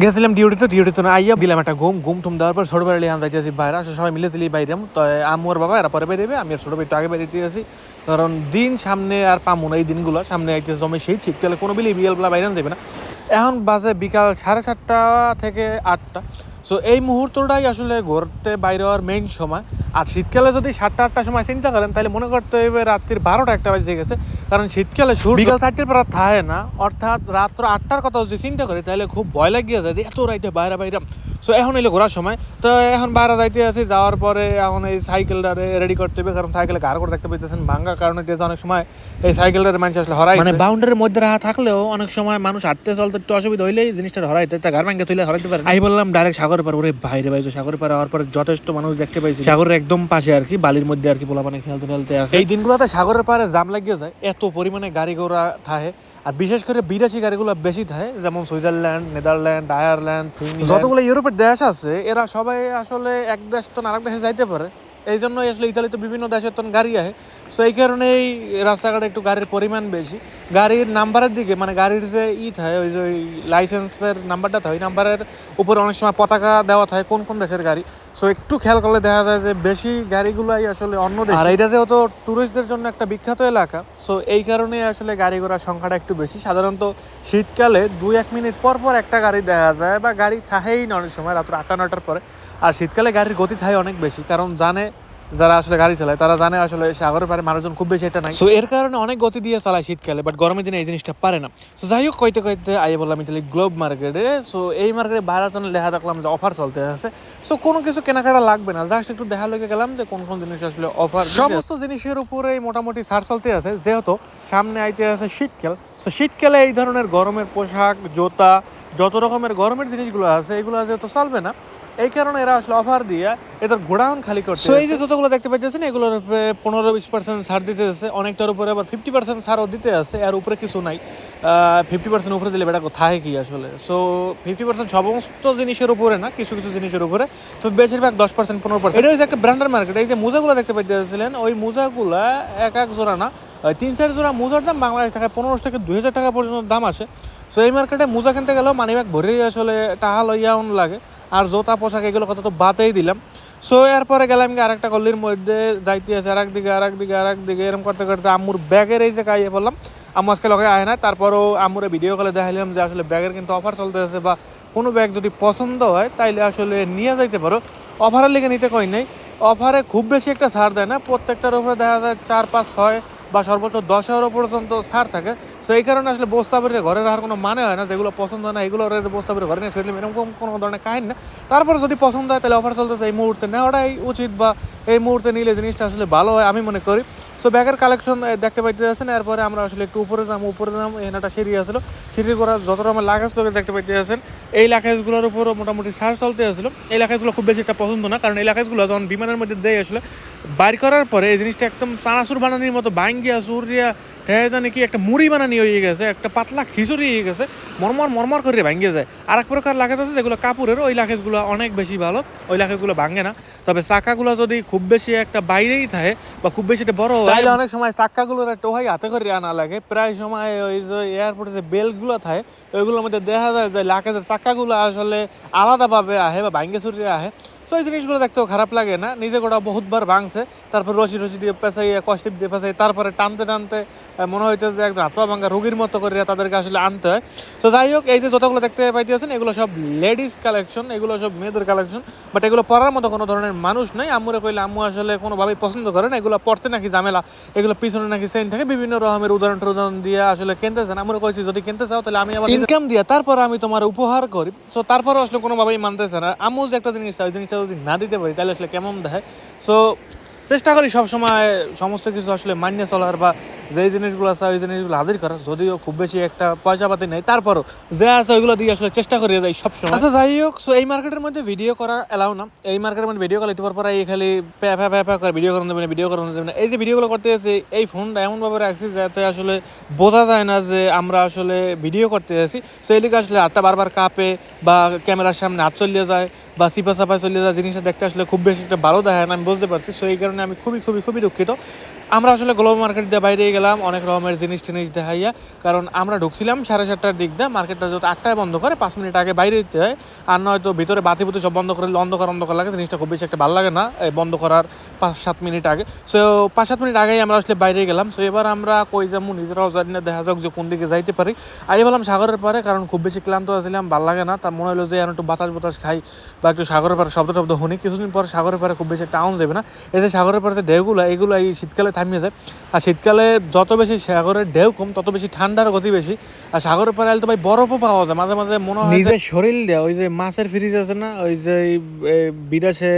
গেছিলাম ডিউটিতে ডিউটিতে না আইয়া দিলাম একটা ঘুম ঘুম টুম দেওয়ার পর ছোট বেড়ে আনতে যাচ্ছি বাইরে, আসলে সবাই মিলে দিলি বাইরে। তো আমার বাবা এরা পরে বেরিয়ে আমি আর ছোট একটু আগে বেরিয়ে দিয়েছি কারণ দিন সামনে আর পামু না এই দিনগুলো, সামনে আইতে জমে শীত শীতকালে কোনো বিলি বিকেলবেলা বাইরে যাবে না। এখন বাজে বিকাল সাড়ে সাতটা থেকে আটটা। সো এই মুহূর্তটাই আসলে ঘুরতে বাইরে হওয়ার মেইন সময়। আর শীতকালে যদি সাতটা আটটার সময় চিন্তা করেন তাহলে মনে করতে হবে রাত্রির বারোটা একটা বাজে গেছে। কারণ শীতকালে সূর্য বিকাল চারটের পর থাকে না। অর্থাৎ রাত্র আটটার কথা যদি চিন্তা করি তাহলে খুব ভয় লাগিয়ে যায় যে এত রাইতে বাইরে বাইরে সো এখন এলো ঘোরার সময়। তো এখন বাইরে যাইতে আছি যাওয়ার পরে এখন এই সাইকেলটা রেডি করতে হবে। কারণ সাইকেলে গাড় করে দেখতে পাইতেছেন? ভাঙ্গা কারণে যে অনেক সময় এই সাইকেলটার মানুষ আসলে হরাই মানে বাউন্ডারির মধ্যে রাখা থাকলেও অনেক সময় মানুষ হাঁটতে চলতে একটু অসুবিধা হইলেই জিনিসটা হরাইতে তা গাড় ভাঙ্গে তুলে হরাইতে পারে আমি বললাম ডাইরেক্ট সাগরের পার ওরে বাইরে বাইরে সাগরের পার হওয়ার পর যথেষ্ট মানুষ দেখতে পাইছি। সাগরের একদম পাশে আর কি বালির মধ্যে আর কি পোলা পানি খেলতে খেলতে আছে। এই দিনগুলোতে সাগরের পারে জাম লাগিয়ে যায় এত পরিমাণে গাড়ি ঘোড়া থাকে আর বিশেষ করে বিদেশি গাড়িগুলো বেশি থাকে যেমন সুইজারল্যান্ড নেদারল্যান্ড আয়ারল্যান্ড যতগুলো ইউরোপের দেশ আছে এরা সবাই আসলে এক দেশ তো আরেক দেশে যাইতে পারে। এই জন্যই আসলে ইতালিতে বিভিন্ন দেশের তখন গাড়ি আহে। সো এই কারণেই রাস্তাঘাটে একটু গাড়ির পরিমাণ বেশি। গাড়ির নাম্বারের দিকে মানে গাড়ির যে ই থাকে, ওই যে ওই লাইসেন্সের নাম্বারটা থাকে, ওই নাম্বারের উপরে অনেক সময় পতাকা দেওয়া থাকে কোন কোন দেশের গাড়ি। সো একটু খেয়াল করলে দেখা যায় যে বেশি গাড়িগুলাই আসলে অন্য দেশ। আর এটা যেহেতু টুরিস্টদের জন্য একটা বিখ্যাত এলাকা সো এই কারণে আসলে গাড়ি ঘোড়ার সংখ্যাটা একটু বেশি। সাধারণত শীতকালে দুই এক মিনিট পর পর একটা গাড়ি দেখা যায় বা গাড়ি থাকেই না অনেক সময়, রাত্র আটটা নটার পরে। আর শীতকালে গাড়ির গতি থাকে অনেক বেশি কারণ জানে যারা আসলে গাড়ি চালায় তারা জানে আসলে সাগরের পারে মানুষজন খুব বেশি এটা নাই। সো এর কারণে অনেক গতি দিয়ে চালায় শীতকালে বাট গরমের দিনে এই জিনিসটা পারে না। সো যাই হোক কইতে কইতে আই বললাম ইতালি গ্লোব মার্কেটে। সো এই মার্কেটে বাইরে তো লেখা দেখলাম যে অফার চলতে আছে। সো কোনো কিছু কেনাকাটা লাগবে না জাস্ট একটু দেখা লেগে গেলাম যে কোন কোন জিনিস আসলে অফার সমস্ত জিনিসের উপরে মোটামুটি ছাড় চলতে আছে যেহেতু সামনে আইতে আছে শীতকাল। সো শীতকালে এই ধরনের গরমের পোশাক জুতা যত রকমের গরমের জিনিসগুলো আছে এগুলো যেহেতু চলবে না এই কারণে এরা আসলে অফার দিয়ে এদের গোডাউন খালি করছে এই যে যতগুলো দেখতে পাচ্ছেন এগুলোর পনেরো বিশ পার্সেন্ট ছাড় দিতে আছে। অনেকটার উপরে আবার ফিফটি পার্সেন্ট ছাড়ও দিতে আছে আর উপরে কিছু নাই। ফিফটি পার্সেন্ট উপরে দিলে বেটা কোথায় কি আসলে? সো ফিফটি পার্সেন্ট সমস্ত জিনিসের উপরে না কিছু কিছু জিনিসের উপরে। তো বেশিরভাগ দশ পার্সেন্ট পনেরো পার্সেন্ট এটা হচ্ছে একটা ব্র্যান্ডের মার্কেট এই যে মোজাগুলো দেখতে পাইতেছিলেন ওই মোজাগুলা এক এক জোড়া না তিন চার জোড়া মোজার দাম বাংলাদেশ টাকায় পনেরোশো থেকে দুই হাজার টাকা পর্যন্ত দাম আসে। সো এই মার্কেটে মোজা কিনতে গেলেও মানিব্যাগ ভরেই আসলে টাকা লইয়া লাগে। আর জোতা পোশাক এগুলো কথা তো বাতেই দিলাম। সো এরপরে গেলাম কি আরেকটা গল্লির মধ্যে যাইতে আছে আর একদিকে আর একদিকে আর একদিকে এরকম করতে করতে আম্মুর ব্যাগের এই যে কাইয়ে বললাম আম্মু আজকে লগে আয় না তারপরও আম্মুরে ভিডিও কলে দেখাইলাম যে আসলে ব্যাগের কিন্তু অফার চলতে আছে বা কোনো ব্যাগ যদি পছন্দ হয়, তাইলে আসলে নিয়ে যাইতে পারো। অফারের লিগে নিতে কই নাই। অফারে খুব বেশি একটা ছাড় দেয় না। প্রত্যেকটার উপরে দেখা যায় চার, পাঁচ, ছয় বা সর্বোচ্চ দশ হাজার পর্যন্ত ছাড় থাকে। সো এই কারণে আসলে বস্তা ঘরে রাখার কোনো মানে হয় না, যেগুলো পছন্দ হয় না, এগুলো বস্তা ঘরে নিয়ে ফেললে এরকম কোনো ধরনের কাহিনী না। তারপর যদি পছন্দ হয়, তাহলে অফার চলতেছে এই মুহূর্তে নেওয়াটাই উচিত বা এই মুহূর্তে নিলে জিনিসটা আসলে ভালো হয়, আমি মনে করি। সো ব্যাগের কালেকশন দেখতে পাইতে এরপরে আমরা আসলে একটু উপরে যাম উপরে যাম এখানে একটা সিঁড়ি আসলো। সিঁড়ির করা যতটা আমার লাগাজ লোকের দেখতে পাইতে এই লাগাজগুলোর উপরও মোটামুটি সার চলতে আসলো। এই লাগাজগুলো খুব বেশি একটা পছন্দ না, কারণ এই লাগাজগুলো যখন বিমানের মধ্যে দেয় আসলে, বাইর করার পরে এই জিনিসটা একদম চানাচুর বানানির মতো বাঙ্গিয়া সুরিয়া হ্যাঁ জানি কি একটা মুড়ি বানানি হয়ে গেছে, একটা পাতলা খিচুড়ি হয়ে গেছে, মরমর মরমর করে ভাঙ্গে যায়। আর এক প্রকার লাখেজ আছে যেগুলো কাপড়ের ওই লাখেজগুলো অনেক বেশি ভালো, ওই লাখেজগুলো ভাঙে না। তবে চাকাগুলো যদি খুব বেশি একটা বাইরেই থাকে বা খুব বেশি একটা বড় তাহলে অনেক সময় চাকাগুলোর একটা ওহাই হাতে করে আনা লাগে। প্রায় সময় ওই যে এয়ারপোর্টে যে বেল্টগুলো থাকে ওইগুলোর মধ্যে দেখা যায় যে লাখেজের চাক্কাগুলো আসলে আলাদাভাবে আহে বা ভাঙ্গে ছুটে আহে। তো এই জিনিসগুলো দেখতেও খারাপ লাগে না। নিজে গোটা বহুতবার ভাঙছে তারপর রশি রশি দিয়ে পেঁচাইয়ে কষ্টিপ দিয়ে পেঁচাই তারপরে টানতে টানতে মনে হইতে যে একজন হাত পা ভাঙা রোগীর মতো করে তাদেরকে আসলে আনতে হয়। তো যাই হোক এই যে যতগুলো দেখতে পাইতেছেন এগুলো সব লেডিস কালেকশন এগুলো সব মেয়েদের কালেকশন বাট এগুলো পরার মতো কোনো ধরনের মানুষ নাই। আম্মুরে কইলে আম্মু আসলে কোনোভাবেই পছন্দ করে না এগুলো পড়তে নাকি ঝামেলা এগুলো পিছনে নাকি সেন থাকে বিভিন্ন রকমের উদাহরণ টুদাহরণ দিয়ে আসলে কিনতেছেন আমরা কইছি যদি কিনতে চাও তাহলে আমি আবার ইনকাম দিয়ে তারপর আমি তোমার উপহার করি। সো তারপর আসলে কোনোভাবেই মানতেছে না। আম্মু যে একটা জিনিস চাই জিনিসটা যদি না দিতে পারি, তাহলে আসলে কেমন দেখায়? সো চেষ্টা করি সব সময় সমস্ত কিছু আসলে মান্য চলার বা যেই জিনিসগুলো আছে, ওই জিনিসগুলো হাজির করার। যদিও খুব বেশি একটা পয়সা পাতি নেই, তারপরও যে আছে ওইগুলো দিয়ে আসলে চেষ্টা করি যাই সব সময় আচ্ছা যাই হোক সো এই মার্কেটের মধ্যে ভিডিও করা এলাও না। এই মার্কেটের মধ্যে ভিডিও করা একটু পর খালি প্যা প্যা প্যা করে ভিডিও করানো যাবে না ভিডিও করানো যাবে না। এই যে ভিডিওগুলো করতে এসে এই ফোনটা এমনভাবে রাখছি যাতে আসলে বোঝা যায় না যে আমরা আসলে ভিডিও করতে এসেছি সো এই লিগে আসলে হাতটা বারবার কাঁপে বা ক্যামেরার সামনে হাত চলিয়ে যায়। বা সিপা সাপা চলে যাওয়া জিনিসটা দেখতে আসলে খুব বেশি একটা ভালো দেখায় না, আমি বুঝতে পারছি। সো এই কারণে আমি খুবই খুবই খুবই দুঃখিত। আমরা আসলে গ্লোবাল মার্কেট দিয়ে বাইরে গেলাম, অনেক রকমের জিনিস টিনিস দেখাইয়া, কারণ আমরা ঢুকছিলাম সাড়ে সাতটার দিক দিয়ে মার্কেটটা যত আটটায় বন্ধ করে, পাঁচ মিনিট আগে বাইরে দিতে হয়, আর নয়তো ভিতরে বাতি বুতি সব বন্ধ করে, অন্ধকার অন্ধকার লাগে, জিনিসটা খুব বেশি একটা ভালো লাগে না, এই বন্ধ করার পাঁচ সাত মিনিট আগে। সো পাঁচ সাত মিনিট আগেই আমরা আসলে বাইরে গেলাম। সো এবার আমরা কই যাব, নিজেরাও জানি না, দেখা যাক যে কোন দিকে যাইতে পারি। আগে বললাম সাগরের পারে কারণ খুব বেশি ক্লান্ত আছিলাম, ভালো লাগে না, তার মনে হলো যে একটু বাতাস বাতাস খাই, বা একটু সাগরের পারে শব্দ টব্দ শুনি, কিছুদিন পর সাগরের পারে খুব বেশি একটা যাবে না। এই যে সাগরের পারে যে ঢেউগুলো, এগুলো এই শীতকালে থামিয়ে যায়। আর শীতকালে যত বেশি সাগরের ঢেউ কম, তত বেশি ঠান্ডার গতি বেশি। আর সাগরের পারে তো ভাই বরফও পাওয়া যায়। মাঝে মাঝে মনে হয় নিজের শরীর দেয়, ওই যে মাছের ফ্রিজ আছে না, ওই যে বিদেশে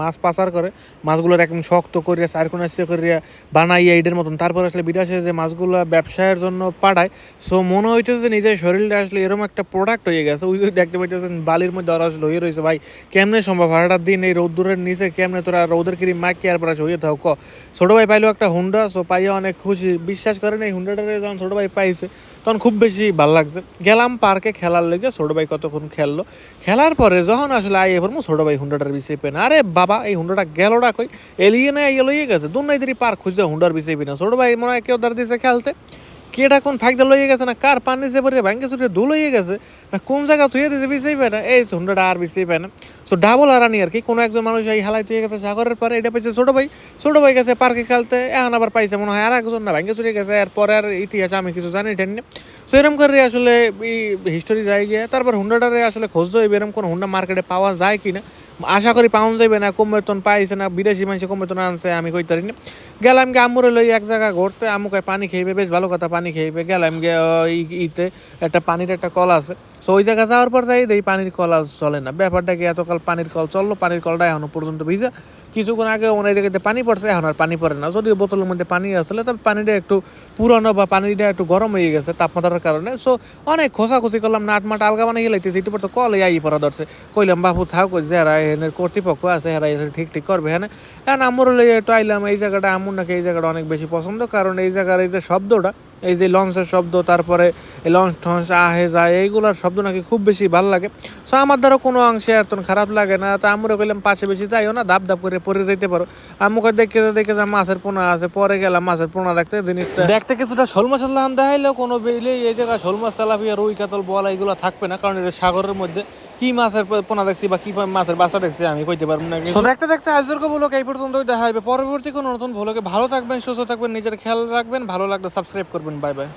মাছ পাচার করে, মাছগুলোর একদম শক্ত করিয়া চার কোনা করিয়া বানাইয়া এইটার মতন। তারপর আসলে বিদেশে যে মাছগুলো ব্যবসায়ের জন্য পাঠায় সো মনে হইতেছে যে নিজের শরীরটা আসলে এরকম একটা প্রোডাক্ট হয়ে গেছে। ওই যে দেখতে পাইতেছেন, বালির মধ্যে ওরা আসলে হয়ে রয়েছে ভাই, কেমনে সম্ভব? হারাটার দিন এই রৌদ্রের নিচে কেমনে তোরা রৌদের কিরি মাইক কে আর পরে হয়ে থাও ক? ছোট ভাই পাইলো একটা হুন্ডা সো পাইয়া অনেক খুশি। বিশ্বাস করেন, এই হুন্ডাটারে যখন ছোট ভাই পাইছে, তখন খুব বেশি ভালো লাগছে। গেলাম পার্কে খেলার লেগে, ছোট ভাই কতক্ষণ খেললো। খেলার পরে যখন আসলে আইয়ে পড়ব, ছোট ভাই হুন্ডাটার বিষয় পেন। আরে বাবা, এই হুন্ডাটা গেলোটা কই? এলিয়ে না এলো ইয়ে গেছে দুর্নাইদেরই পার্ক খুঁজছে হুন্ডার বিষয় পেনা। ছোট ভাই মনে হয় কেউ দিয়েছে খেলতে। কেটা কোন ফাঁকদা লইয়ে গেছে না? কার পানি যে পরে ব্যাংকে সুটে ধুল হয়ে গেছে? না কোন জায়গা তুই দিয়েছে বিষয় পায় না? এই হুন্ডাটা আর বিষয় পায় না। সো ডাবল হারানি আর কি। কোনো একজন মানুষ এই হালাই তুই গেছে সাগরের পরে এটা পাইছে ছোট ভাই। ছোট ভাই গেছে পার্কে খেলতে, এখন আবার পাইছে মনে হয় আর একজন না ব্যাংকে চুরে গেছে। এরপরে আর ইতিহাস আমি কিছু জানি টেনে সো এরকম করে আসলে হিস্টোরি যায় গিয়ে। তারপর হুন্ডাটারে আসলে খোঁজ দেবে এরকম কোনো হুন্ডা মার্কেটে পাওয়া যায় কি না আশা করি পাউন যাবে না কম বেতন পাইছে না, বিদেশি মানুষ কম বেতন আনছে, আমি কই তারি গেলাম গে আমরে লই এক জায়গা ঘুরতে, আমুকে পানি খেয়েবে বেশ ভালো কথা, পানি খেয়েবে গেলাম গে ইতে একটা পানির একটা কল আছে। সো ওই জায়গা যাওয়ার পর যাই দেই পানির কল চলে না। ব্যাপারটা কি, এতকাল পানির কল চলল, পানির কলটা এখনও পর্যন্ত ভিজা। কিছুক্ষণ আগে ওনার জায়গাতে পানি পড়ছে, এখন আর পানি পড়ে না। যদিও বোতলের মধ্যে পানি আসলে, তবে পানিটা একটু পুরানো বা পানিটা একটু গরম হয়ে গেছে তাপমাত্রার কারণে। সো অনেক খোঁচাখুচি করলাম নাট মাট আলগা বানিয়ে গেলাইতেছি একটু পর তো কলে আই পড়া ধরছে। কইলাম বাবু থাক যারা এখানে কর্তৃপক্ষ আছে এরা এসে ঠিক ঠিক করবে হ্যাঁ এখন আমর লই একটু আইলাম, এই জায়গাটা আমুর নাকি এই জায়গাটা অনেক বেশি পছন্দ, কারণ এই জায়গার এই যে শব্দটা এই যে লঞ্চের শব্দ, তারপরে লঞ্চ টঞ্চ আহে যায় এইগুলোর শব্দ নাকি খুব বেশি ভালো লাগে। সো আমার দ্বারা কোনো অংশে আর তখন খারাপ লাগে না। তা আমরা কইলাম, পাশে বেশি যাইও না, ধাপ ধাপ করে পরে যেতে পারো। আমাকে দেখে দেখে যে মাছের পোনা আছে, পরে গেলাম মাছের পোনা দেখতে জিনিসটা দেখতে কিছুটা শোল মাছের লাহান দেখাইলেও কোনো বেলে এই জায়গায় শোল মাছ তেলাপিয়া, রুই কাতল বলা এগুলো থাকবে না, কারণ এটা সাগরের মধ্যে। কি মাছের পোনা দেখছি বা কি মাছের বাসা দেখছি আমি কইতে পারব না তো দেখতে দেখতে আজকের ভ্লগ এই পর্যন্ত দেখা হবে পরবর্তী কোনো নতুন ভ্লগে ভালো থাকবেন, সুস্থ থাকবেন, নিজের খেয়াল রাখবেন, ভালো লাগলে সাবস্ক্রাইব করবেন বাই বাই